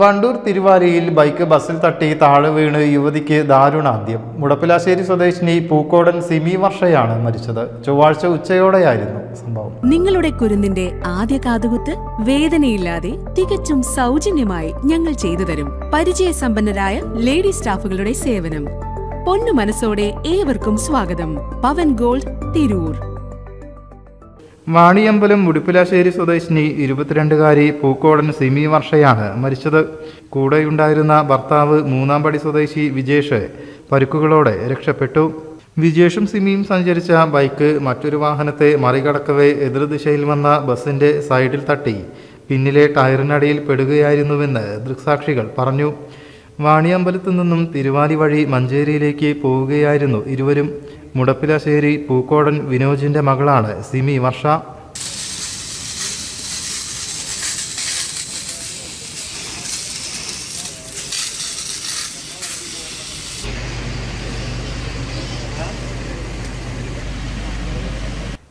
Wandoor തിരുവാലിയിൽ bike ബസ്സിൽ തട്ടി താഴെ വീണ് യുവതിക്ക് ദാരുണാന്ത്യം. മുടപ്പിലാശ്ശേരി സ്വദേശിനി പൂക്കോടൻ സിമി വർഷയാണ് മരിച്ചത്. ചൊവ്വാഴ്ച ഉച്ചയോടെയായിരുന്നു സംഭവം. നിങ്ങളുടെ കുരുന്നിന്റെ ആദ്യ കാതുകുത്ത് വേദനയില്ലാതെ തികച്ചും സൗജന്യമായി ഞങ്ങൾ ചെയ്തു തരും. പരിചയസമ്പന്നരായ ലേഡി സ്റ്റാഫുകളുടെ സേവനം. പൊന്നു മനസ്സോടെ ഏവർക്കും സ്വാഗതം. പവൻ ഗോൾഡ് തിരൂർ. വാണിയമ്പലം മുടിപ്പിലാശ്ശേരി സ്വദേശിനി ഇരുപത്തിരണ്ടുകാരി പൂക്കോടൻ സിമി വർഷയാണ് മരിച്ചത്. കൂടെയുണ്ടായിരുന്ന ഭർത്താവ് മൂന്നാം പടി സ്വദേശി വിജേഷ് പരുക്കുകളോടെ രക്ഷപ്പെട്ടു. വിജേഷും സിമിയും സഞ്ചരിച്ച ബൈക്ക് മറ്റൊരു വാഹനത്തെ മറികടക്കവേ എതിർദിശയിൽ വന്ന ബസിന്റെ സൈഡിൽ തട്ടി. പിന്നിലെ ടയറിനടിയിൽ പെടുകയായിരുന്നുവെന്ന് ദൃക്സാക്ഷികൾ പറഞ്ഞു. വാണിയമ്പലത്തു നിന്നും തിരുവാലി വഴി മഞ്ചേരിയിലേക്ക് പോവുകയായിരുന്നു ഇരുവരും. മുടപ്പിലാശ്ശേരി പൂക്കോടൻ വിനോജിന്റെ മകളാണ് സിമി വർഷ.